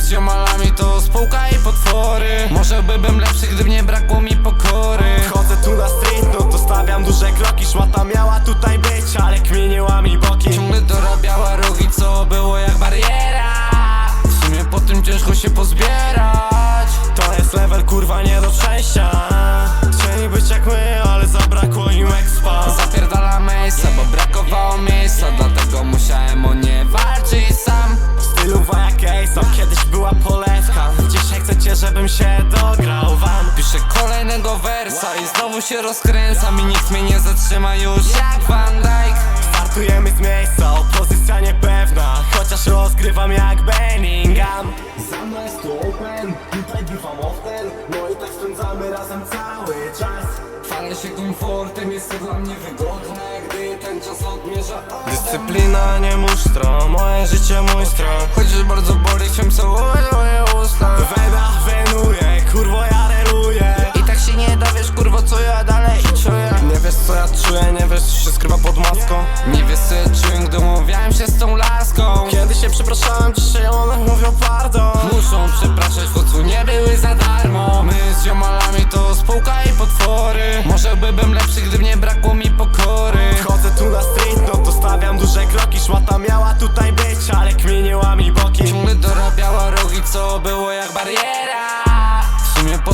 z ziomalami to spółka i potwory. Może by bym lepszy, gdyby nie brakło mi pokory. Chodzę tu na street, no to stawiam duże kroki. Szmata miała tutaj być, ale kmieniła mi boki. Ciągle dorabiała rogi, co było jak bariera? W sumie po tym ciężko się pozbierać. To jest level kurwa nie do przejścia Ace, kiedyś była polewka Dzisiaj chcecie, żebym się dograł wam. Piszę kolejnego wersa i znowu się rozkręcam I nikt mnie nie zatrzyma już. Jak Van Dyke. Startujemy z miejsca, opozycja niepewna. Chociaż rozgrywam jak Bellingham. Za mną jest tu open, tutaj bywam often. No i tak spędzamy razem cały czas. Chwalę się komfortem, jest to dla mnie wygodne ten czas odmierza. Dyscyplina, nie musztro, moje życie mój Chociaż bardzo boli, chciałem całować moje usta. Wena wenuje, kurwo ja reluję I tak się nie dowiesz, kurwo, co ja dalej czuję. Nie wiesz co ja czuję, nie wiesz co się skrywa pod maską. Nie wiesz co ja czuję, gdy umawiałem się z tą laską. Kiedy się przepraszałem, dzisiaj one mówią pardon Muszą przepraszać, bo co nie były za darmo. My z ziomalami to spółka i potwory. Może by bym lepszy, gdyby nie brakło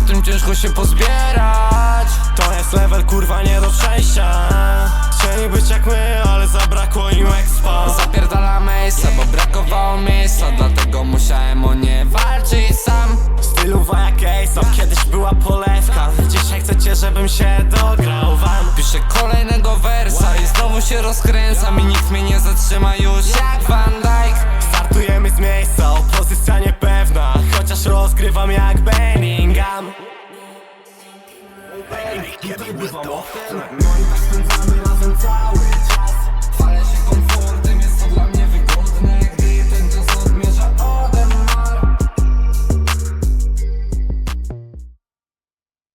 tym ciężko się pozbierać. To jest level kurwa nie do przejścia. Chcieli być jak my, ale zabrakło im expa Zapierdala miejsca, bo brakowało miejsca Dlatego musiałem o nie walczyć sam. Stylowa jak Ace, kiedyś była polewka. Dzisiaj chcecie, żebym się dograł wam. Piszę kolejnego wersa i znowu się rozkręcam I nikt mnie nie zatrzyma już jak Van Dyke. Startujemy z miejsca, opozycja niepewna. Chociaż rozgrywam jak Bellingham Kiedy bywam no i tak spędzamy razem cały czas